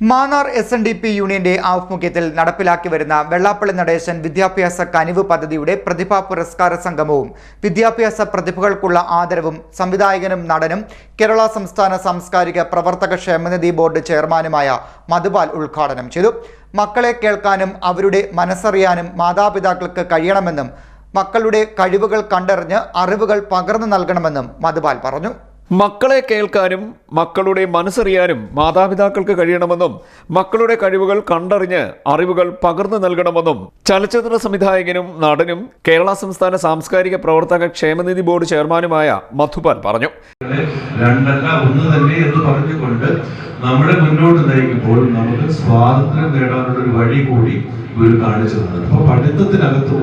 Mannar S N D P യൂണിയന്റെ ആഭിമുഖ്യത്തിൽ നടപ്പിലാക്കി വരുന്ന വെള്ളാപ്പള്ളി നടേശൻ വിദ്യാഭ്യാസ കനിവ് പദ്ധതിയുടെ പ്രതിഭാ പുരസ്കാര സംഗമവും വിദ്യാഭ്യാസ പ്രതിഭകൾക്കുള്ള ആദരവും സംവിധായകനും നടനും കേരള സംസ്ഥാന സാംസ്കാരിക പ്രവർത്തക ക്ഷേമനിധി ബോർഡ് ചെയർമാനുമായ മധുപാൽ ഉദ്ഘാടനം ചെയ്തു. മക്കളെ കേൾക്കാനും അവരുടെ മനസ്സറിയാനും മാതാപിതാക്കൾക്ക് കഴിയണമെന്നും മക്കളുടെ കഴിവുകൾ കണ്ടറിഞ്ഞ് അറിവുകൾ പകർന്നു നൽകണമെന്നും മധുപാൽ പറഞ്ഞു. മക്കളെ കേൾക്കാനും മക്കളുടെ മനസ്സറിയാനും മാതാപിതാക്കൾക്ക് കഴിയണമെന്നും മക്കളുടെ കഴിവുകൾ കണ്ടറിഞ്ഞ് അറിവുകൾ പകർന്നു നൽകണമെന്നും ചലച്ചിത്ര സംവിധായകനും നടനും കേരള സംസ്ഥാന സാംസ്കാരിക പ്രവർത്തക ക്ഷേമനിധി ബോർഡ് ചെയർമാനുമായ മധുപാൽ പറഞ്ഞു. രണ്ടല്ല ഒന്ന് തന്നെ എന്ന് പറഞ്ഞുകൊണ്ട് നമ്മളെ മുന്നോട്ട് നയിക്കുമ്പോൾ നമുക്ക് സ്വാതന്ത്ര്യം നേടാനുള്ള ഒരു വഴി കൂടി ഇവർ കാണിച്ചു തന്നത് അപ്പൊ പഠിത്തത്തിനകത്ത്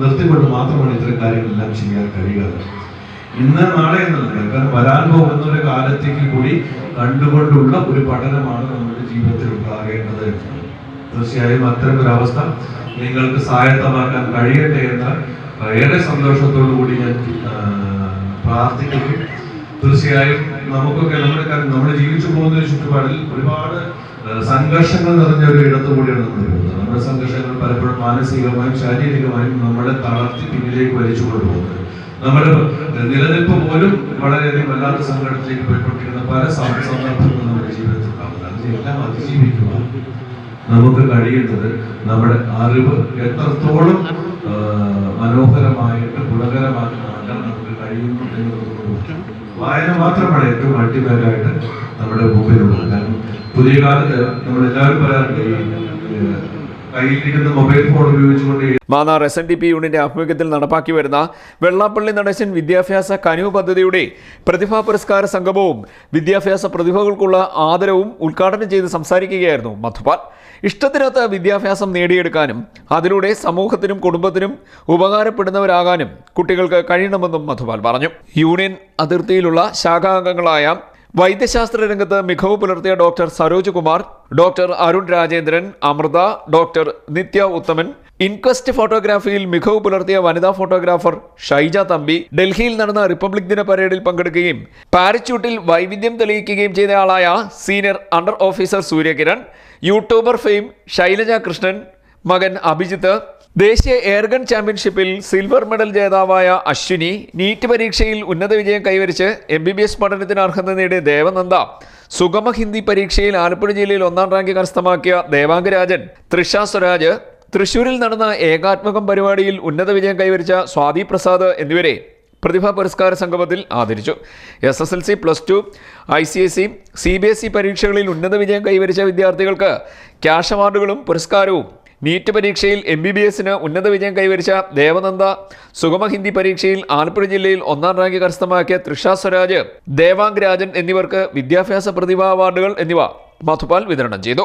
നിർത്തിക്കൊണ്ട് മാത്രമാണ് ഇത്തരം കാര്യങ്ങളെല്ലാം ചെയ്യാൻ കഴിയുക. ഇന്ന് നാളെ എന്നല്ല വരാൻ പോകുന്ന ഒരു കാലത്തേക്ക് കൂടി കണ്ടുകൊണ്ടുള്ള ഒരു പഠനമാണ് നമ്മുടെ ജീവിതത്തിൽ ഉണ്ടാകേണ്ടത്. തീർച്ചയായും അത്തരം ഒരു അവസ്ഥ നിങ്ങൾക്ക് സഹായത്തമാക്കാൻ കഴിയട്ടെ എന്ന ഏറെ സന്തോഷത്തോടു കൂടി ഞാൻ പ്രാർത്ഥിക്കുന്നു. തീർച്ചയായും നമുക്കൊക്കെ നമ്മുടെ നമ്മൾ ജീവിച്ചു പോകുന്ന ഒരു ചുറ്റുപാടിൽ ഒരുപാട് സംഘർഷങ്ങൾ നിറഞ്ഞ ഒരു ഇടത്തു കൂടിയാണ് നമ്മൾ നമ്മുടെ സംഘർഷങ്ങൾ പലപ്പോഴും മാനസികമായും ശാരീരികമായും നമ്മളെ തളർത്തി പിന്നിലേക്ക് വലിച്ചു കൊണ്ടുപോകുന്നത് നമ്മുടെ നിലനിൽപ്പ് പോലും വളരെയധികം വല്ലാത്ത സങ്കടത്തിലേക്ക് പോയിക്കൊണ്ടിരിക്കുന്ന പല സന്ദർഭങ്ങളും നമ്മുടെ ജീവിതത്തിൽ ഉണ്ടാകുന്നത് അതിനെല്ലാം അതിജീവിക്കുവാൻ നമുക്ക് കഴിയുന്നത് നമ്മുടെ അറിവ് എത്രത്തോളം മനോഹരമായിട്ട് ഗുണകരമാക്കി മാറ്റാൻ നമുക്ക് കഴിയുന്നു വായന മാത്രമാണ് ഏറ്റവും അൾട്ടിമേറ്റ് ആയിട്ട് നമ്മുടെ മുമ്പിലുള്ളത്. കാരണം പുതിയ കാലത്ത് നമ്മൾ എല്ലാവരും പറയാറുണ്ട് മൊബൈൽ ഫോൺ ഉപയോഗിച്ചുകൊണ്ട് Mannar S N D P യൂണിന്റെ ആഭിമുഖ്യത്തിൽ നടപ്പാക്കി വരുന്ന വെള്ളാപ്പള്ളി നടേശൻ വിദ്യാഭ്യാസ കനിവ് പദ്ധതിയുടെ പ്രതിഭാ പുരസ്കാര സംഗമവും വിദ്യാഭ്യാസ പ്രതിഭകൾക്കുള്ള ആദരവും ഉദ്ഘാടനം ചെയ്ത് സംസാരിക്കുകയായിരുന്നു മധുപാൽ. ഇഷ്ടത്തിനകത്ത് വിദ്യാഭ്യാസം നേടിയെടുക്കാനും അതിലൂടെ സമൂഹത്തിനും കുടുംബത്തിനും ഉപകാരപ്പെടുന്നവരാകാനും കുട്ടികൾക്ക് കഴിയണമെന്നും മധുപാൽ പറഞ്ഞു. യൂണിയൻ അതിർത്തിയിലുള്ള ശാഖാംഗങ്ങളായ വൈദ്യശാസ്ത്ര രംഗത്ത് മികവ് പുലർത്തിയ doctor Saroj Kumar doctor Arun Rajendran Amrita doctor Nithya Uthaman inquest ഫോട്ടോഗ്രാഫിയിൽ മികവ് പുലർത്തിയ വനിതാ ഫോട്ടോഗ്രാഫർ ഷൈജ തമ്പി ഡൽഹിയിൽ നടന്ന റിപ്പബ്ലിക് ദിന പരേഡിൽ പങ്കെടുക്കുകയും പാരച്യൂട്ടിൽ വൈവിധ്യം തെളിയിക്കുകയും ചെയ്തയാളായ senior under officer Suryakiran YouTuber fame Shailaja Krishnan മകൻ അഭിജിത്ത് ദേശീയ എയർഗൺ ചാമ്പ്യൻഷിപ്പിൽ സിൽവർ മെഡൽ ജേതാവായ അശ്വിനി നീറ്റ് പരീക്ഷയിൽ ഉന്നത വിജയം കൈവരിച്ച് എം ബി ബി എസ് പഠനത്തിന് അർഹത നേടിയ ദേവനന്ദ സുഗമ ഹിന്ദി പരീക്ഷയിൽ ആലപ്പുഴ ജില്ലയിൽ ഒന്നാം റാങ്ക് കരസ്ഥമാക്കിയ ദേവാംഗരാജൻ തൃഷ സ്വരാജ് തൃശൂരിൽ നടന്ന ഏകാത്മകം പരിപാടിയിൽ ഉന്നത വിജയം കൈവരിച്ച സ്വാതി പ്രസാദ് എന്നിവരെ പ്രതിഭാ പുരസ്കാര സംഗമത്തിൽ ആദരിച്ചു. S S L C plus two I C S C C B S E പരീക്ഷകളിൽ ഉന്നത വിജയം കൈവരിച്ച വിദ്യാർത്ഥികൾക്ക് ക്യാഷ് അവാർഡുകളും പുരസ്കാരവും നീറ്റ് പരീക്ഷയിൽ എം ബി ബി എസിന് ഉന്നത വിജയം കൈവരിച്ച ദേവനന്ദ സുഗമ ഹിന്ദി പരീക്ഷയിൽ ആലപ്പുഴ ജില്ലയിൽ ഒന്നാം റാങ്ക് കരസ്ഥമാക്കിയ തൃഷ സ്വരാജ് ദേവാംഗ് രാജൻ എന്നിവർക്ക് വിദ്യാഭ്യാസ പ്രതിഭാ അവാർഡുകൾ എന്നിവ മധുപാൽ വിതരണം ചെയ്തു.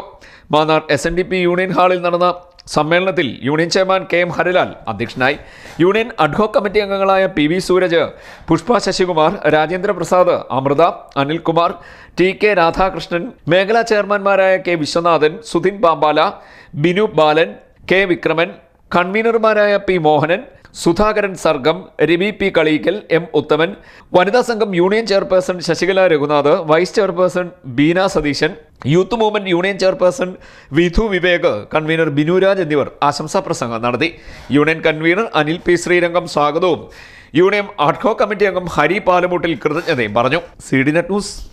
മാന്നാർ എസ് യൂണിയൻ ഹാളിൽ നടന്ന സമ്മേളനത്തിൽ union chairman K M Harilal അധ്യക്ഷനായി. യൂണിയൻ അഡ്ഹോക് കമ്മിറ്റി അംഗങ്ങളായ P V Sooraj Pushpa Sasikumar Rajendra Prasad Amrita Anilkumar T K Radhakrishnan മേഖലാ ചെയർമാൻമാരായ K Viswanathan Sudhin Pampala Binu Balan K Vikraman കൺവീനർമാരായ P Mohanan Sudhakaran Sargam Ravi P Kaleekkal M Uthaman വനിതാ സംഘം union chairperson Sasikala Raghunath vice chairperson Beena Satheesan youth movement union chairperson Vidhu Vivek convener Binuraj എന്നിവർ ആശംസാ പ്രസംഗം നടത്തി. Union convener Anil P. Sreerangam സ്വാഗതവും. Union അഡ്ഹോ committee അംഗം ഹരി പാലമുട്ടിൽ കൃതജ്ഞതയും പറഞ്ഞു. C D net news